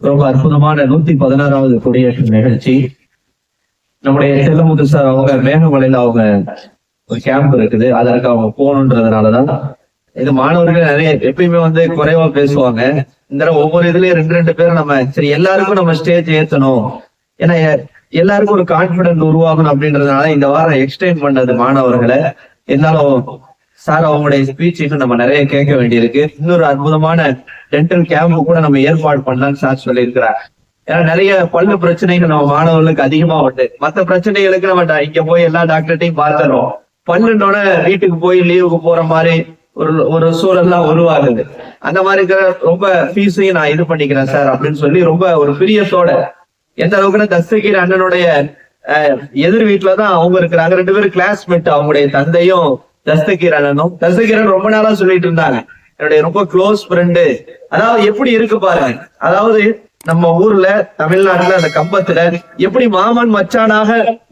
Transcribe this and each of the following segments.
ரொம்ப அற்புதமான நூத்தி பதினாறாவது கொடியேற்றம் நிகழ்ச்சி. நம்முடைய செல்லமுத்து சார் அவங்க மேகமலையில அவங்க ஒரு கேம்ப் இருக்குது. அதற்கு அவங்க போகணுன்றதுனாலதான். இது மாணவர்கள் நிறைய எப்பயுமே வந்து குறைவா பேசுவாங்க. இந்த ஒவ்வொரு இதுலயும் ரெண்டு ரெண்டு பேரும் நம்ம சரி எல்லாருக்கும் நம்ம ஸ்டேஜ் ஏத்தணும். ஏன்னா எல்லாருக்கும் ஒரு கான்பிடன்ஸ் உருவாகணும் அப்படின்றதுனால இந்த வாரம் எக்ஸ்டெண்ட் பண்ணது மாணவர்களை. இருந்தாலும் சார் அவங்களுடைய ஸ்பீச் இன்னும் நம்ம நிறைய கேட்க வேண்டியிருக்கு. இன்னொரு அற்புதமான டென்டல் கேம்ப் கூட நம்ம ஏற்பாடு பண்ணலாம்னு சார் சொல்லியிருக்கிறார் ஏன்னா நிறைய பல்லு பிரச்சனைகள் நம்ம மாணவர்களுக்கு அதிகமா உண்டு. மத்த பிரச்சனைகளுக்கு நம்ம இங்க போய் எல்லா டாக்டர்ட்டையும் பார்த்துறோம். பல்லுனோட வீட்டுக்கு போய் லீவுக்கு போற மாதிரி ஒரு ஒரு சூழல்லாம் உருவாகுது. அந்த மாதிரி இருக்கிற ரொம்ப ஃபீஸையும் நான் இது பண்ணிக்கிறேன் சார் அப்படின்னு சொல்லி ரொம்ப ஒரு பிரியத்தோட எந்த அளவுக்குன்னா தஸ்தகீர் அண்ணனுடைய எதிர் வீட்டுலதான் அவங்க இருக்கிறாங்க. ரெண்டு பேரும் கிளாஸ்மேட் அவங்களுடைய தந்தையும் தஸ்தகீரனும் தஸ்தகீரன் ரொம்ப நாளா சொல்லிட்டு இருந்தாங்க. என்னுடைய ரொம்ப க்ளோஸ் ஃப்ரெண்டு அதாவது எப்படி இருக்கு பாருங்க. அதாவது நம்ம ஊர்ல தமிழ்நாட்டுல அந்த கம்பத்துல எப்படி மாமன் மச்சானாக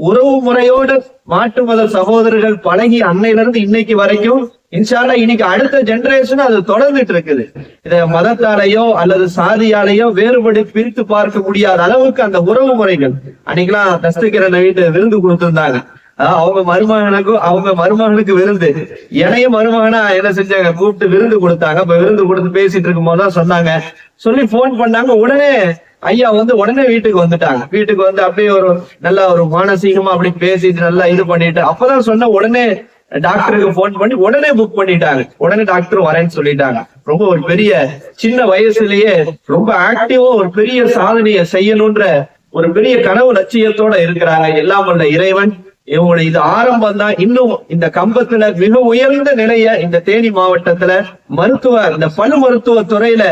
உறவு முறையோடு மாட்டு மத சகோதரர்கள் பழகி அன்னையில இருந்து இன்னைக்கு வரைக்கும் இன்ஷால்லா இன்னைக்கு அடுத்த ஜெனரேஷன் அது தொடர்ந்துட்டு இருக்குது. இத மதத்தாலேயோ அல்லது சாதியாலேயோ வேறுபடி பிரித்து பார்க்க முடியாத அளவுக்கு அந்த உறவு முறைகள். அன்னைக்கெல்லாம் தஸ்துகிரனை வீட்டு விருந்து கொடுத்திருந்தாங்க. அவங்க மருமகனுக்கும் அவங்க மருமகனுக்கு விருந்து. என்னைய மருமகனா என்ன செஞ்சாங்க? கூப்பிட்டு விருந்து கொடுத்தாங்க. அப்ப விருந்து கொடுத்து பேசிட்டு இருக்கும் போதுதான் சொன்னாங்க. சொல்லி போன் பண்ணாங்க. உடனே ஐயா வந்து உடனே வீட்டுக்கு வந்துட்டாங்க. வீட்டுக்கு வந்து அப்படியே ஒரு நல்ல ஒரு மானசீகமா அப்படி பேசிட்டு நல்லா இது பண்ணிட்டு அப்பதான் சொன்ன உடனே டாக்டருக்கு போன் பண்ணி உடனே புக் பண்ணிட்டாங்க. உடனே டாக்டர் வரேன்னு சொல்லிட்டாங்க. ரொம்ப ஒரு பெரிய சின்ன வயசுலயே ரொம்ப ஆக்டிவா ஒரு பெரிய சாதனையை செய்யணும்ன்ற ஒரு பெரிய கனவு லட்சியத்தோட இருக்கிறாங்க. எல்லாம் உள்ள இறைவன். இவங்களோட இது ஆரம்பம் தான் இன்னும் இந்த கம்பத்துல மிக உயர்ந்த நிலைய இந்த தேனி மாவட்டத்துல மருத்துவ இந்த பல் மருத்துவ துறையில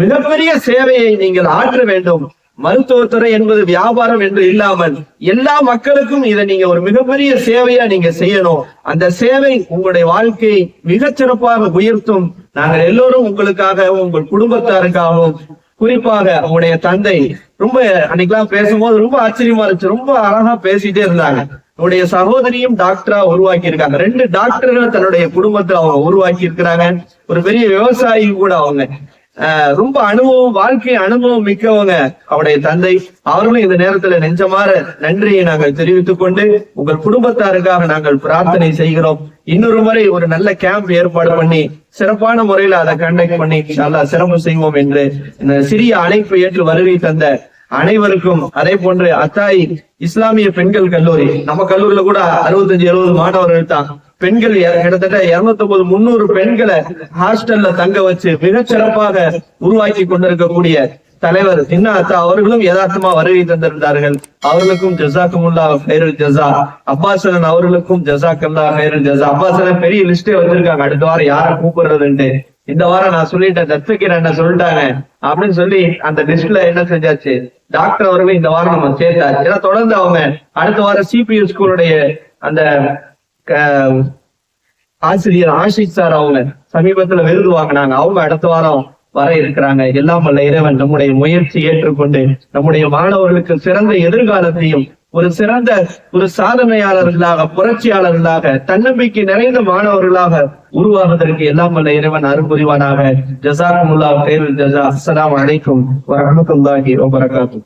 மிகப்பெரிய சேவையை நீங்கள் ஆற்ற வேண்டும். மருத்துவத்துறை என்பது வியாபாரம் என்று இல்லாமல் எல்லா மக்களுக்கும் இதை நீங்க ஒரு மிகப்பெரிய சேவையா நீங்க செய்யணும். அந்த சேவை உங்களுடைய வாழ்க்கையை மிகச் சிறப்பாக உயர்த்தும். நாங்கள் எல்லோரும் உங்களுக்காகவும் உங்கள் குடும்பத்தாருக்காகவும் குறிப்பாக உங்களுடைய தந்தை ரொம்ப அன்னைக்கெல்லாம் பேசும்போது ரொம்ப ஆச்சரியமா இருந்துச்சு. ரொம்ப அழகா பேசிட்டே இருந்தாங்க. உடைய சகோதரியும் டாக்டரா உருவாக்கி இருக்காங்க ரெண்டு டாக்டரை தன்னுடைய குடும்பத்தை அவங்க உருவாக்கி இருக்கிறாங்க ஒரு பெரிய விவசாயி கூட அவங்க. ரொம்ப அனுபவம் வாழ்க்கை அனுபவம் மிக்கவங்க அவருடைய தந்தை. அவர்களும் இந்த நேரத்துல நெஞ்சமாற நன்றியை நாங்கள் தெரிவித்துக் கொண்டு உங்கள் குடும்பத்தாருக்காக நாங்கள் பிரார்த்தனை செய்கிறோம். இன்னொரு முறை ஒரு நல்ல கேம்ப் ஏற்பாடு பண்ணி சிறப்பான முறையில அதை கண்டக்ட் பண்ணி நல்லா சிரமம் செய்வோம் என்று இந்த சிறிய அழைப்பு ஏற்று வருகை தந்த அனைவருக்கும் அதே போன்று அத்தாய் இஸ்லாமிய பெண்கள் கல்லூரி. நம்ம கல்லூரியில கூட அறுபத்தஞ்சு எழுபது மாணவர்கள் தான் பெண்கள் கிட்டத்தட்ட இருநூத்தி ஒன்பது முன்னூறு பெண்களை ஹாஸ்டல்ல தங்க வச்சு மிகச்சிறப்பாக உருவாக்கி கொண்டிருக்கக்கூடிய தலைவர் சின்ன அத்தா அவர்களும் யதார்த்தமா வருகை தந்திருந்தார்கள். அவர்களுக்கும் ஜசாக்குமுல்லா ஹைருல் ஜசா அப்பாசலன் அவர்களுக்கும் ஜசாக்கல்லா ஹைருல் ஜசா. அப்பாசலன் பெரிய லிஸ்டே வச்சிருக்காங்க. அடுத்த வாரம் யாரை கூப்பிடுறதுன்ட்டு. இந்த வாரம் நான் சொல்லிட்டேன் தத்துக்கிறேன் என்ன சொல்லிட்டாங்க அப்படின்னு சொல்லி அந்த லிஸ்ட்ல என்ன செஞ்சாச்சு? டாக்டர் அவர்களும் இந்த வாரம் நம்ம சேர்த்தாச்சு. ஏன்னா தொடர்ந்து அவங்க அடுத்த வாரம் சிபியு ஸ்கூலுடைய அந்த க- ஆசிரியர் ஆஷிக் சார் அவங்க சமீபத்துல விருது வாங்கினாங்க. அவங்க அடுத்த வாரம் வர இருக்கிறாங்க. எல்லாம் வல்ல இறைவன் நம்முடைய முயற்சி ஏற்றுக்கொண்டு நம்முடைய மாணவர்களுக்கு சிறந்த எதிர்காலத்தையும் ஒரு சிறந்த ஒரு சாதனையாளர்களாக புரட்சியாளர்களாக தன்னம்பிக்கை நிறைந்த மாணவர்களாக உருவாவதற்கு எல்லாம் வல்ல இறைவன் அருள்புரிவானாக ஜசாரமுல்லா ஜசாக்குமுல்லா ஜசா அஸ்ஸலாமு அலைக்கும் வரஹ்மத்துல்லாஹி வபரகாத்துஹு